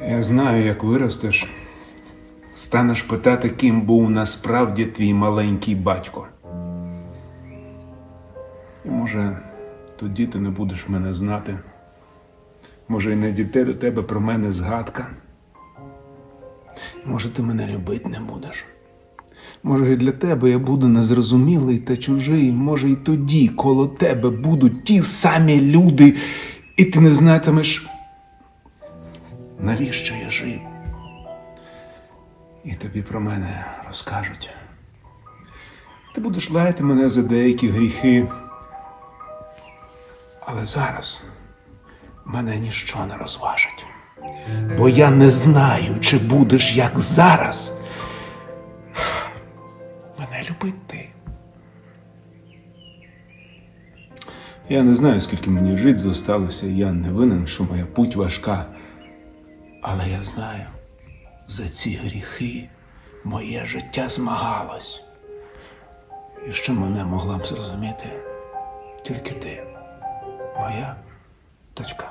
Я знаю, як виростеш, станеш питати, ким був насправді твій маленький батько. І може, тоді ти не будеш мене знати. Може, і не дійде до тебе про мене згадка. Може, ти мене любити не будеш. Може, і для тебе я буду незрозумілий та чужий. Може, і тоді коло тебе будуть ті самі люди, і ти не знатимеш, навіщо я жив. І тобі про мене розкажуть. Ти будеш лаяти мене за деякі гріхи. Але зараз мене ніщо не розважить. Бо я не знаю, чи будеш як зараз. Мене любить ти. Я не знаю, скільки мені жить зосталося, я не винен, що моя путь важка. Але я знаю, за ці гріхи моє життя змагалось. І що мене могла б зрозуміти тільки ти, моя дочка.